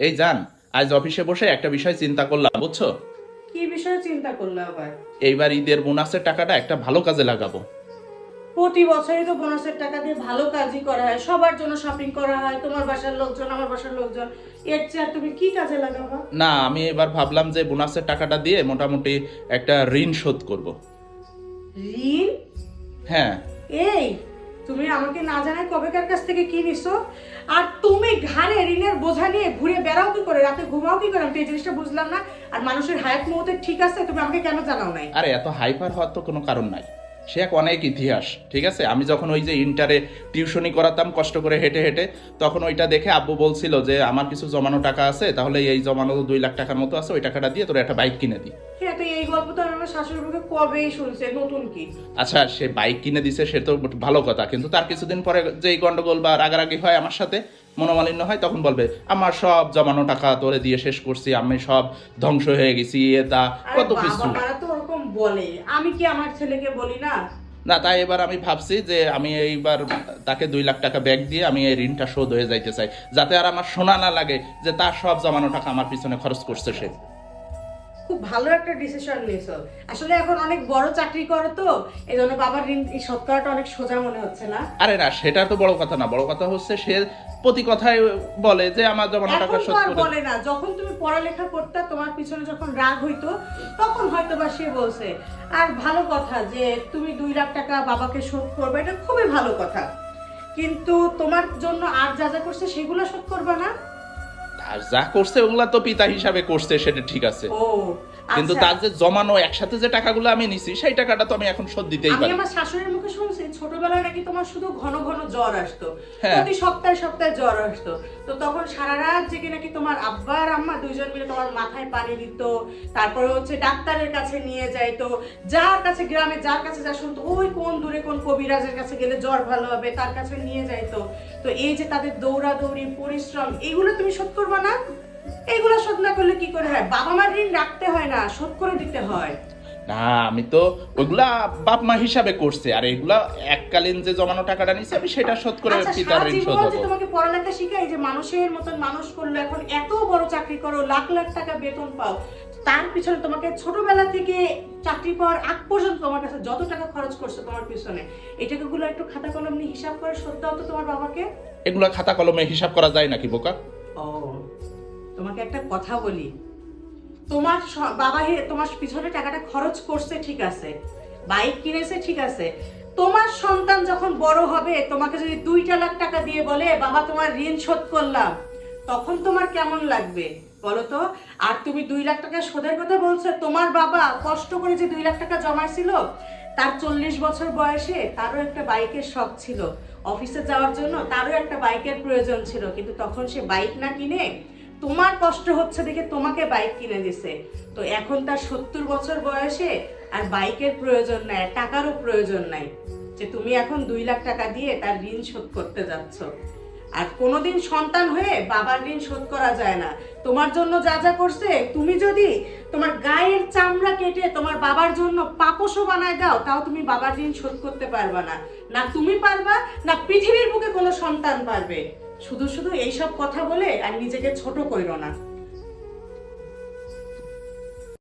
এই জান আজ অফিসে বসে একটা বিষয় চিন্তা করলাম বুঝছ? কি বিষয়ে চিন্তা করলে আবার? এইবার ঈদের বোনাসের টাকাটা একটা ভালো কাজে লাগাবো। প্রতি বছরই তো বোনাসের টাকা দিয়ে ভালো কাজই করা হয়। সবার জন্য শপিং করা হয় তোমার বাসার লোকজন আমার বাসার লোকজন। এর চেয়ে আর তুমি কি কাজে লাগাবা? না আমি এবার ভাবলাম যে বোনাসের টাকাটা দিয়ে মোটামুটি একটা ঋণ শোধ করব। ঋণ? হ্যাঁ। এই তুমি আমাকে না জানায় কবেকার কাছ থেকে কি নিছো? আর তুমি ঘাড়ে বোঝা নিয়ে ঘুরে বেড়াও কি করে? রাতে ঘুমাও কি করে? আমি এই জিনিসটা বুঝলাম না। আর মানুষের হায়াত মুহূর্তে ঠিক আছে তুমি আমাকে কেন জানাও নাই? আরে, এত হাইপার হওয়ার তো কোনো কারণ নাই। সে এক অনেক ইতিহাস, ঠিক আছে? আমি যখন ওই যে ইন্টারে টিউশনি করাতাম, কষ্ট করে হেঁটে হেঁটে, তখন ওইটা দেখে আব্বু বলছিল যে, আমার কিছু জমানো টাকা আছে, তাহলে এই জমানো দুই লাখ টাকার মতো আছে, ওই টাকাটা দিয়ে তোর একটা বাইক কিনে দিই গল্প তো আমার মুখে কবেই শুনছি নতুন কি? আচ্ছা সে বাইক কিনে দিছে সে তো ভালো কথা কিন্তু তার কিছুদিন পরে যে গন্ডগোল বা রাগারাগি হয় আমার সাথে মনোমালিন্য হয় তখন বলবে আমার সব জমানো টাকা তোরে দিয়ে শেষ করছি আমি সব ধ্বংস হয়ে গেছি এ তা কত কিছু? তো ওরকম বলে আমি কি আমার ছেলেকে বলি না? না তাই এবার আমি ভাবছি যে আমি এইবার তাকে দুই লাখ টাকা ব্যাগ দিয়ে আমি এই ঋণটা শোধ হয়ে যাইতে চাই যাতে আর আমার শোনা না লাগে যে তার সব জমানো টাকা আমার পিছনে খরচ করছে সে। খুব ভালো একটা ডিসিশন নিয়েছো। আসলে এখন অনেক বড় চাকরি করো তো এই জন্য বাবার ঋণ শোধ করাটা অনেক সোজা মনে হচ্ছে না? আরে না সেটা তো বড় কথা না। বড় কথা হচ্ছে সে প্রতি কথায় বলে যে আমার জমানো টাকা শোধ করে বলে না। যখন তুমি পড়ালেখা করতে তোমার পিছনে যখন রাগ হইতো তখন হয়তো বা সে বলছে। আর ভালো কথা যে তুমি দুই লাখ টাকা বাবাকে শোধ করবে এটা খুবই ভালো কথা। কিন্তু তোমার জন্য আর যা যা করছে সেগুলো শোধ করবে না? আর যা করছে ওগুলা তো পিতা হিসাবে করছে সেটা ঠিক আছে। ও কিন্তু আচ্ছা। তার যে জমানো একসাথে যে টাকাগুলো আমি নিছি সেই টাকাটা তো আমি এখন শোধ দিতেই পারি। আমি আমার শাশুড়ির মুখে শুনছি ছোটবেলায় নাকি তোমার শুধু ঘন ঘন জ্বর আসতো। হ্যাঁ। প্রতি সপ্তাহে সপ্তাহে জ্বর আসতো। তো তখন সারা রাত জেগে নাকি তোমার আব্বা আর আম্মা দুইজন মিলে তোমার মাথায় পানি দিত তারপরে হচ্ছে ডাক্তারের কাছে নিয়ে যাইতো। যার কাছে গ্রামে যার কাছে যা শুনতো ওই কোন দূরে কোন কবিরাজের কাছে গেলে জ্বর ভালো হবে তার কাছে নিয়ে যাইতো। তো এই যে তাদের দৌড়াদৌড়ি পরিশ্রম এইগুলো তুমি শোধ করবে না? শোধ না করলে কি করে হয়? বাবা মার ঋণ রাখতে হয় না শোধ করে দিতে হয়। না আমি তো ওইগুলা বাপ মা হিসাবে করছে আর এগুলা এককালীন যে জমানো টাকাটা নিছে আমি সেটা শোধ করে আচ্ছা, পিতার ঋণ শোধ হব। তোমাকে পড়ালেখা শিখাই যে মানুষের মতন মানুষ করল এখন এত বড় চাকরি করো লাখ লাখ টাকা বেতন পাও তার পিছনে তোমাকে ছোটবেলা থেকে চাকরি পাওয়ার আগ পর্যন্ত তোমার কাছে যত টাকা খরচ করছে তোমার পিছনে এই টাকাগুলো একটু খাতা কলম নিয়ে হিসাব করে শোধ দাও তো তোমার বাবাকে। এগুলা খাতা কলমে হিসাব করা যায় নাকি বোকা? ও তোমাকে একটা কথা বলি। তোমার বাবা হে- তোমার পিছনে টাকাটা খরচ করছে, ঠিক আছে। বাইক কিনেছে, ঠিক আছে। তোমার সন্তান যখন বড় হবে, তোমাকে যদি দুইটা লাখ টাকা দিয়ে বলে, বাবা, তোমার ঋণ শোধ করলাম, তখন তোমার কেমন লাগবে? বলো তো। আর তুমি দুই লাখ টাকা শোধের কথা বলছো, তোমার বাবা কষ্ট করে যে দুই লাখ টাকা জমাইছিল, তার চল্লিশ বছর বয়সে তারও একটা বাইকের শখ ছিল। অফিসে যাওয়ার জন্য তারও একটা বাইকের প্রয়োজন ছিল, কিন্তু তখন সে বাইক না কিনে তোমার কষ্ট হচ্ছে দেখে তোমাকে বাইক কিনে দিছে। তো এখন তার সত্তর বছর বয়সে আর বাইকের প্রয়োজন নাই টাকারও প্রয়োজন নাই যে তুমি এখন দুই লাখ টাকা দিয়ে তার ঋণ শোধ করতে যাচ্ছ। আর কোনোদিন সন্তান হয়ে বাবার ঋণ শোধ করা যায় না। তোমার জন্য যা যা করছে, তুমি যদি তোমার গায়ের চামড়া বাবার জন্য পাপসও বানায় দাও, তাও তুমি বাবার ঋণ শোধ করতে পারবা না। না তুমি পারবা, না পৃথিবীর বুকে কোনো সন্তান পারবে। শুধু শুধু এইসব কথা বলে আর নিজেকে ছোট কইরো না।